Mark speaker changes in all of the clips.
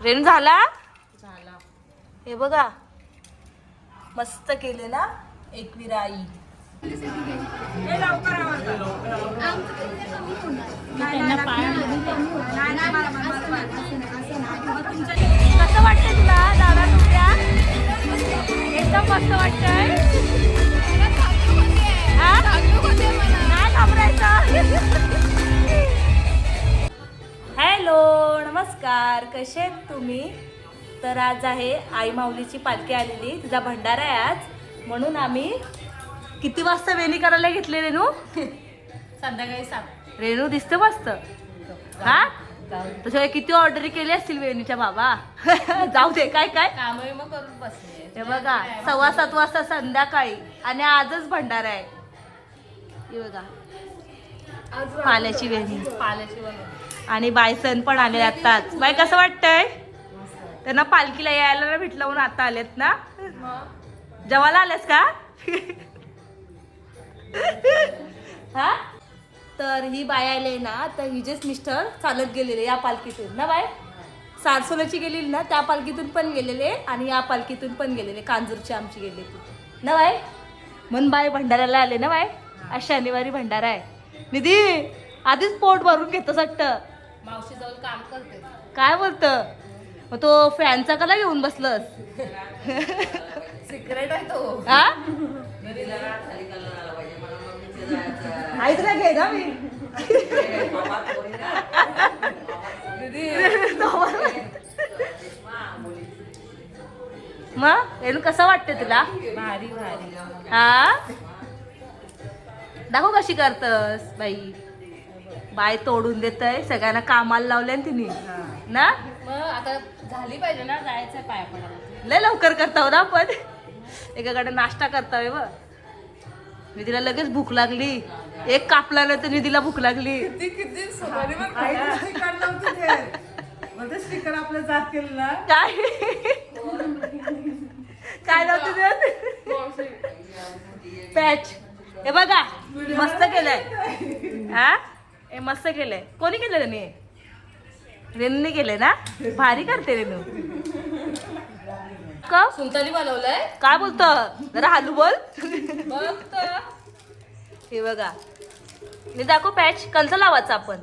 Speaker 1: रेणू झाला?
Speaker 2: झाला.
Speaker 1: हे बघा. मस्त केले ना एकविरा आई. कसं वाटतंय तुला? दादा तुमच्या? एकदम मस्त वाटतंय. हा? नाही घाबरायचं. हॅलो नमस्कार कसे आहेत तुम्ही? तर आज आहे आई माऊलीची पालखी आलेली तिचा भंडारा आहे आज. म्हणून आम्ही किती वाजता वेणी करायला घेतले रेणू?
Speaker 2: संध्याकाळी सात.
Speaker 1: रेणू दिसते मस्त? हा? तशा किती ऑर्डरी केली असतील वेणीच्या बाबा? जाऊ दे काय काय?
Speaker 2: करून बसले.
Speaker 1: हे बघा सव्वा सात वाजता संध्याकाळी आणि आजच भंडारा आहे. हे बघा. पाल्याची वेणी.
Speaker 2: पाल्याची वगैरे.
Speaker 1: आणि बायसन पण आले आताच बाय कसं वाटतंय? त्यांना पालखीला यायला ना भेटलं म्हणून आता आलेत ना? जेवायला आलेस का? हा? तर ही बाय आले ना तर हिजेच मिस्टर चालत गेलेले या पालखीतून. ना बाय सारसोलाची गेलेली ना त्या पालखीतून पण गेलेले आणि या पालखीतून पण गेलेले. कांजूरची आमची गेलेली ना बाय म्हणून बाय भंडाऱ्याला आले ना बाय आज शनिवारी भंडारा आहे. निधी! आधीच पोट भरून घेतोस वाटतं.
Speaker 2: मावशी जाऊन काम करते.
Speaker 1: काय बोलतं? मग तो फॅनचा कला घेऊन बसलस.
Speaker 2: सिक्रेट आहे तो.
Speaker 1: हा ऐकलं घे ना मी. मग रेणू कसं वाटतं तुला?
Speaker 2: भारी भारी.
Speaker 1: हा दाखव कशी करतस बाई. बाय तोडून देतय सगळ्यांना कामाला लावलंय ना तिने. ना?
Speaker 2: मग आता झाली पाहिजे ना जायचं पाया पडायला.
Speaker 1: लय लवकर करताव ना आपण. एकाकडे नाश्ता करताव व निधीला लगेच भूक लागली. एक कापला नाही तर निधीला भूक लागली.
Speaker 3: स्टिकर आपलं जात केलं ना.
Speaker 1: काय? काय नव्हतं देत पॅच. हे बघा मस्त केलंय. हा? हे मस्त केलंय. कोणी केलं त्याने रेणूने केलंय ना? भारी करते रेणू का?
Speaker 2: सुनतानी बनवलंय?
Speaker 1: काय बोलतो? जरा हालू बोल. हे बघा. मी दाखव पॅच. कंच लावायचं आपण.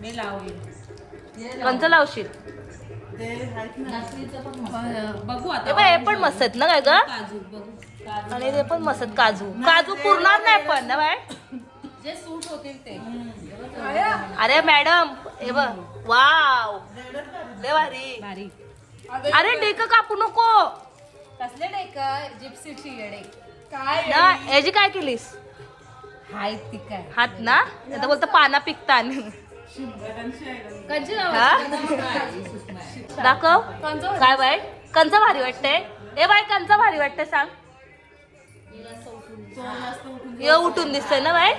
Speaker 3: मी लावली
Speaker 1: कंच लावशील.
Speaker 2: बघू आता.
Speaker 1: पण मस्त आहेत ना काय ग?
Speaker 2: काजू बघू. काजू
Speaker 1: आणि ते पण मस्त आहेत. काजू. काजू पुरणार नाही पण ना बाय?
Speaker 2: जे सूट होतील ते.
Speaker 1: अरे मॅडम हे बघ. वाव. लय भारी. अरे डेक कापू नको.
Speaker 2: कसले नाही का जिप्सीची काय
Speaker 1: याची काय केलीस?
Speaker 2: हाय ती काय?
Speaker 1: हात ना? आता बोलतो पाना हा? दाखव. काय बाय कंच भारी वाटतंय. ए बाय कंच भारी वाटतंय सांग. यो उठून दिसतंय ना बाय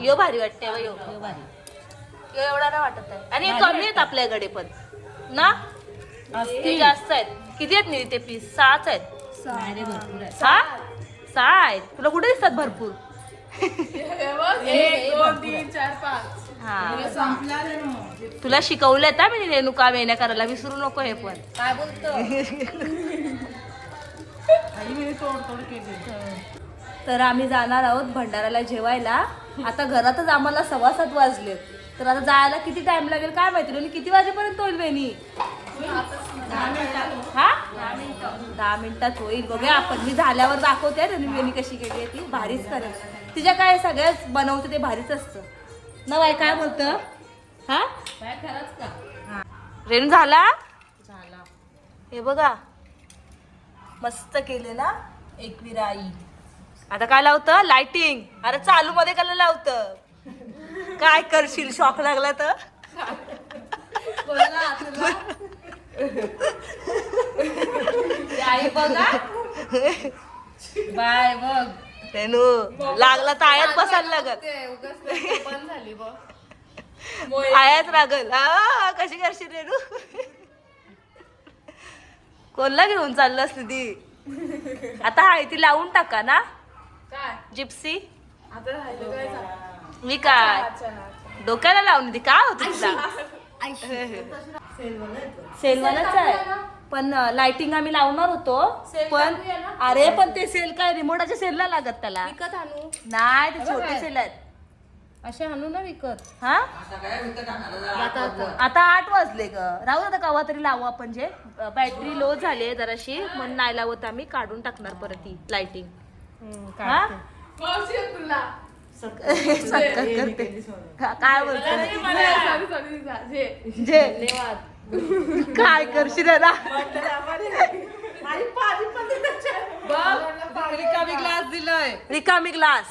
Speaker 1: यो भारी वाटतंय बाय, यो यो भारी यो एवढा नाही वाटत आहे. आणि कमी आहेत आपल्याकडे पण. ना? ते जास्त आहेत. किती आहेत नाही ते पीस सहाच आहेत.
Speaker 2: भरपूर आहे
Speaker 1: सहा? सहा आहेत. तुला कुठे दिसतात भरपूर? हा. तुला शिकवलं ना मी रेणुका वेण्या करायला? विसरू नको हे पण.
Speaker 2: काय बोलतो?
Speaker 1: तर आम्ही जाणार आहोत भंडाराला जेवायला. आता घरातच आम्हाला सव्वा सात वाजलेत तर आता जायला किती टाइम लागेल काय माहिती आणि किती वाजेपर्यंत होईल वेणी हा? दहा मिनिटात होईल. बघूया आपण. मी झाल्यावर दाखवते रेणू वेणी कशी केली आहे ती. भारीच करेल तिच्या काय सगळ्याच बनवते ते भारीच असतं. न बाई काय बोलतं? हा?
Speaker 2: काय खरंच का
Speaker 1: रेणू झाला?
Speaker 2: झाला.
Speaker 1: हे बघा. मस्त केले ना? एकविरा आई आता काय लावतं? लाइटिंग अरे चालू मध्ये काय लावतं? काय करशील? शॉक लागला तर?
Speaker 2: ती आई बघा. बाय बघ.
Speaker 1: रेणू लागला तर आयात बसायला लागल.
Speaker 2: ते उगाच नाही बंद झाली बघ.
Speaker 1: आयात लागल. हा कशी करशील रेणू? कोणला घेऊन चाललं असते ती आता हाय ती लावून टाका ना.
Speaker 2: काय?
Speaker 1: जिप्सी
Speaker 2: आता राहिलं काय
Speaker 1: मी काय? डोक्याला लावून ती काय होती तिला? सेलवालाच आहे. पण लाइटिंग आम्ही लावणार होतो.
Speaker 2: सेल
Speaker 1: पण
Speaker 2: टाकूया ना?
Speaker 1: अरे पण ते सेल काय? रिमोटाच्या सेलला लागत त्याला.
Speaker 2: विकत आणू.
Speaker 1: नाही ते छोटे. सेल आहेत.
Speaker 2: असे आणू ना विकत.
Speaker 1: हा?
Speaker 2: आता आता
Speaker 1: आता आठ वाजले ग. राहू दे आता कवा तरी लावू आपण जे. बॅटरी लो झाली आहे जराशी. म्हणून नाही लावत आम्ही. काढून टाकणार परत ही लाइटिंग हा.
Speaker 2: तुला.
Speaker 1: करते. का- काय बोलते
Speaker 2: जे.
Speaker 1: जे. काय करशील ना
Speaker 3: रिकामी ग्लास दिलाय.
Speaker 1: रिकामी ग्लास.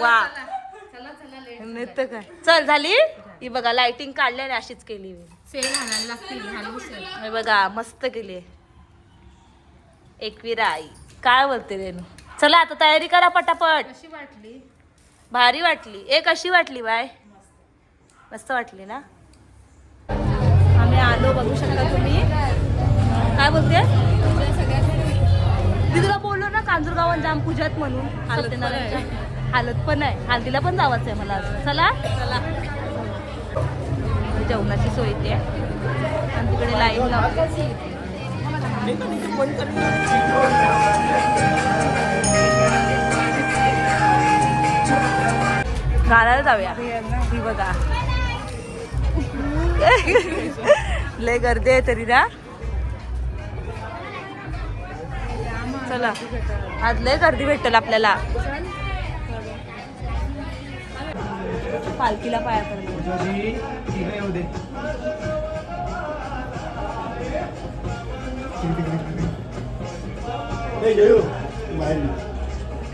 Speaker 1: वा.
Speaker 2: चला. चला लेट
Speaker 1: नाही तर काय. चल झाली? ही बघा लाइटिंग काढली आणि अशीच केली मी.
Speaker 2: सेल आणायला लागतील घालू सेल
Speaker 1: हे बघा मस्त केली एकविरा आई काय बोलते रेनू चला आता तयारी करा पटापट.
Speaker 2: कशी वाटली?
Speaker 1: भारी वाटली. ए कशी वाटली बाय. मस्त वाटली ना? आम्ही आलो बघू शकता तुम्ही. काय बोलते? मी तुला बोललो ना कांजूरगावात जाम पूजात म्हणून. हालत पण आहे. हालतीला पण जावंच आहे मला चला. चला. जेवणाची सोय इथे आहे आणि तिकडे लाईन लावली गाण्याला जाऊया. ही बघा. लय गर्दी आहे तरी ना. चला. आज लय गर्दी भेटेल आपल्याला. पालखीला पाया पडलो.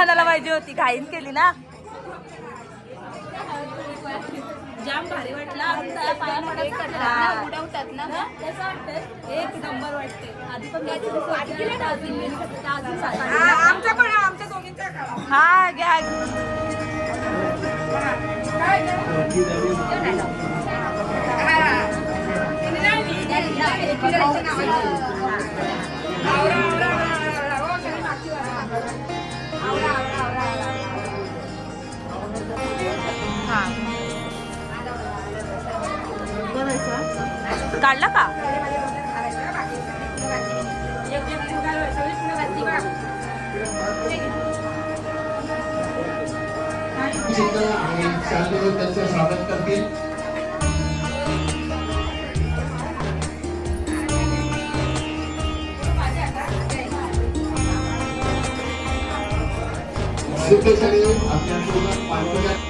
Speaker 1: जाण्याला पाहिजे होती. घाईन केली ना. जाम भारी वाटला.
Speaker 2: उडवतात ना
Speaker 1: कसं? एक नंबर वाटते आधी पण सांगायला. हा घ्या. काढला का?
Speaker 4: त्यांचं स्वागत करतील आपल्या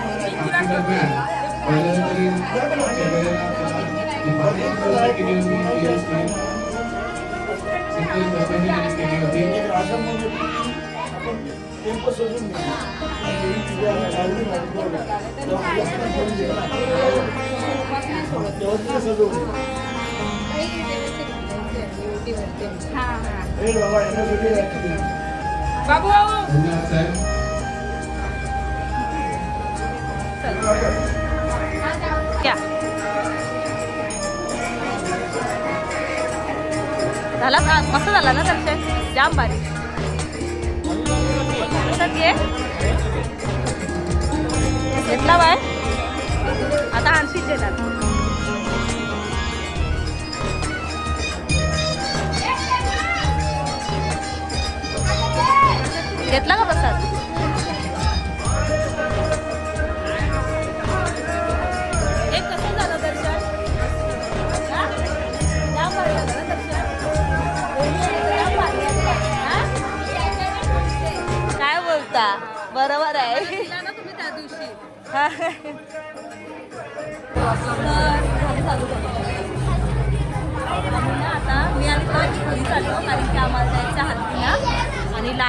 Speaker 4: दरम्यान
Speaker 3: बाबू.
Speaker 4: साहेब.
Speaker 1: या झाला का? मस्त झाला ना दर्शन जाम भारी. घे. घेतला बाय. आता आणखीच देणार. घेतला का प्रसाद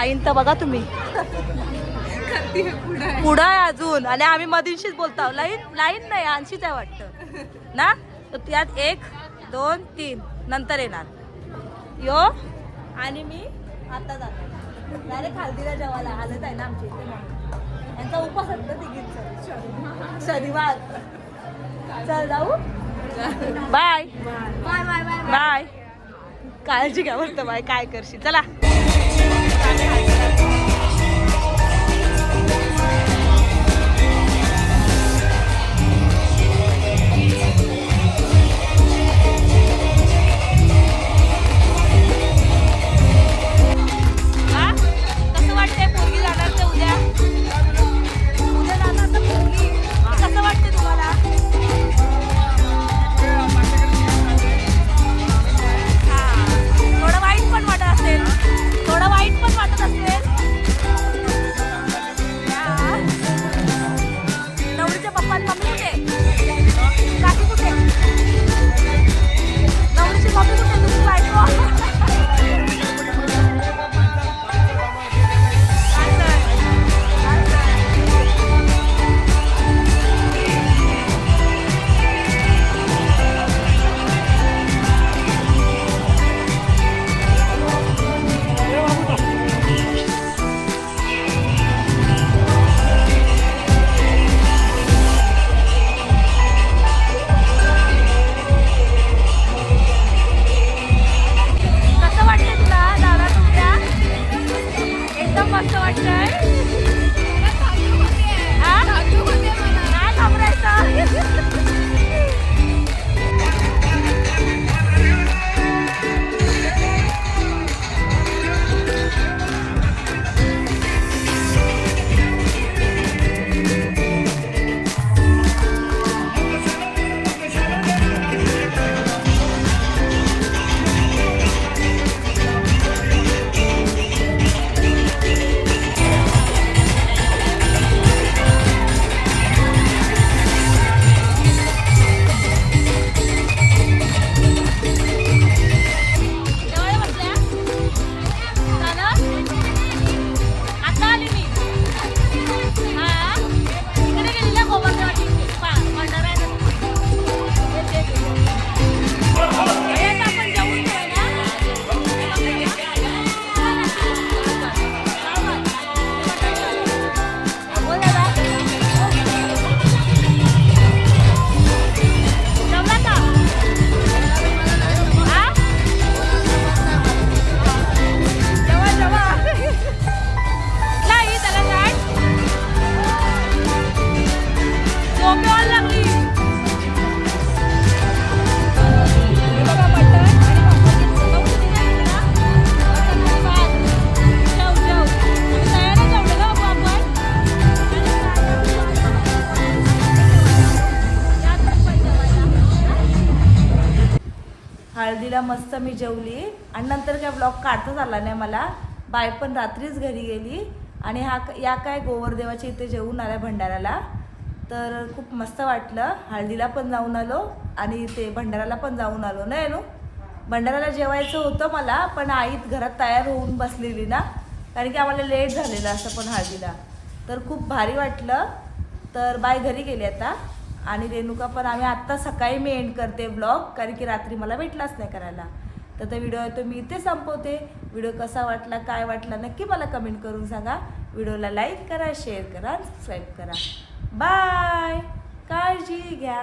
Speaker 1: लाईन तर बघा तुम्ही. पुढं आहे अजून. आणि आम्ही मधींशीच बोलतो लाईन लाईन नाही ऐंशीच आहे वाटतं. ना? तर त्यात एक दोन तीन. नंतर येणार. यो? आणि मी आता जातो. डायरेक्ट हल्दीला जेवायला. आलंच आहे ना आमच्या इथे म्हणून. यांचा उपास असतो तिघींचा. शनिवार. चल जाऊ. Bye bye bye bye bye काळजी घ्या म्हणतं बाय काय करशील? चला. हळदीला मस्त मी जेवली. आणि नंतर काय ब्लॉग काढताच आला नाही मला. बाय पण रात्रीच घरी गेली. आणि हा या काय गोवर्देवाच्या इथे जेवून आल्या भंडाऱ्याला. तर खूप मस्त वाटलं. हळदीला पण जाऊन आलो. आणि ते भंडाऱ्याला पण जाऊन आलो. नाही नो? भंडाऱ्याला जेवायचं होतं मला पण आईत घरात तयार होऊन बसलेली ना. कारण की आम्हाला लेट झालेलं असं पण हळदीला. तर खूप भारी वाटलं. तर बाय घरी गेली आता. आणि रेणुका पण आम्ही आत्ता सकाळी मी एंड करते ब्लॉग कारण की रात्री मला भेटलाच नाही करायला. तर तो व्हिडिओ तो मी इथे संपवते. व्हिडिओ कसा वाटला काय वाटला नक्की मला कमेंट करून सांगा. व्हिडिओला लाईक करा शेअर करा सबस्क्राईब करा. बाय काळजी घ्या.